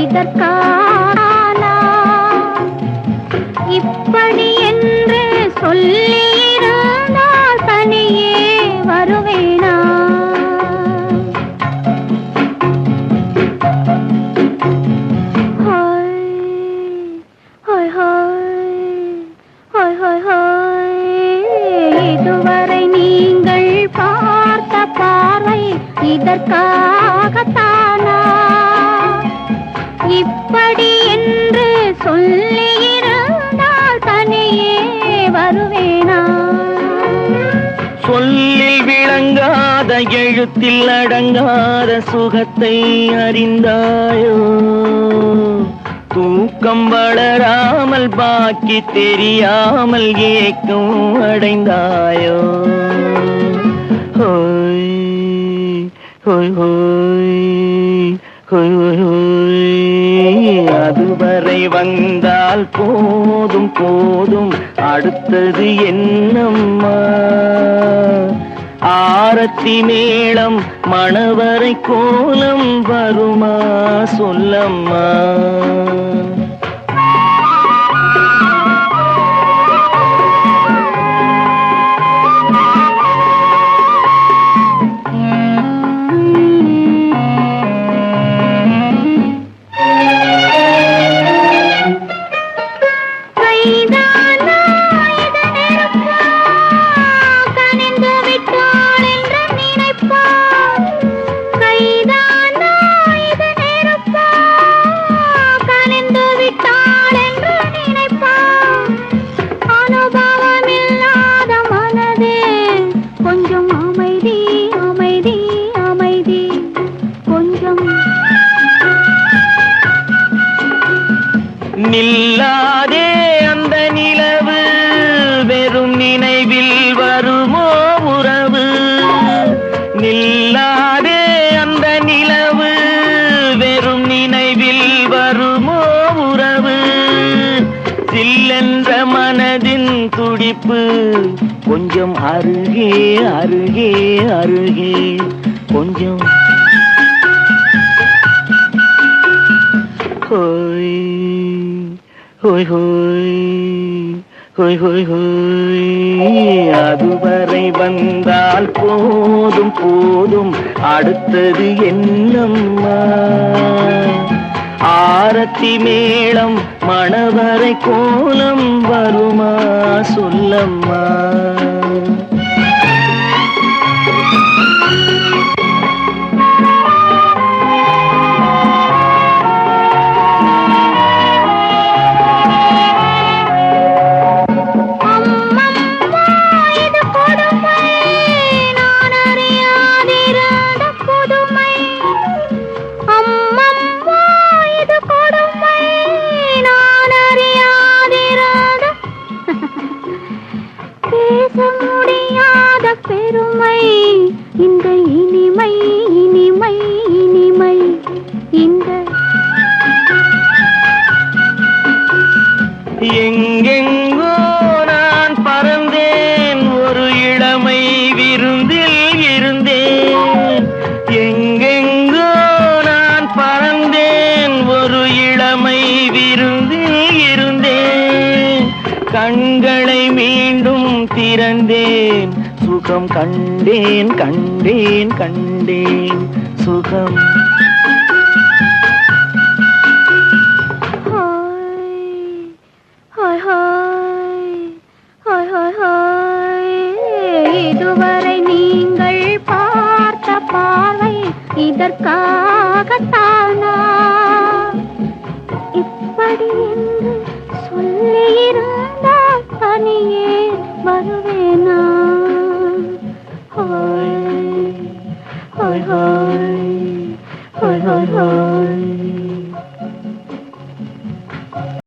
இதற்கானா இப்படி என்று சொல்லியிருந்தால் தனியே வருவேனா இதுவரை நீங்கள் பார்த்த பார்வை இதற்காகத்தான். சொல்லில் விளங்காத எழுத்தில் அடங்காத சுகத்தை அறிந்தாயோ? தூக்கம் வளராமல் பாக்கி தெரியாமல் ஏக்கம் அடைந்தாயோ? ஹோய் ஹோய் ஹோய் ஹோய் ஹோய் ஹோய். அதுவரை வந்தால் போதும் போதும். அடுத்தது என்னம்மா பக்தி மேளம் மணவரை கோலம் வருமா சொல்லம்மா? நில்லாதே அந்த நிலவு. வெறும் நினைவில் வருமோ உறவு? நில்லாதே அந்த நிலவு. வெறும் நினைவில் வருமோ உறவு? சில்லென்ற மனதின் துடிப்பு கொஞ்சம் அருகே அருகே அருகே. கொஞ்சம் ஹோய் ஹோய் ஹோய் ஹோய் ஹோய் ஹோய். அதுவரை வந்தால் போதும் போதும். அடுத்தது என்னம்மா? ஆரத்தி மேளம் மணவரை கோலம் வருமா? சொல்லம்மா. கண்களை மீண்டும் திறந்தேன். சுகம் கண்டேன் கண்டேன் கண்டேன். சுகம். இதுவரை நீங்கள் பார்த்த பார்வை இதற்காகத்தானா? இப்படி என்று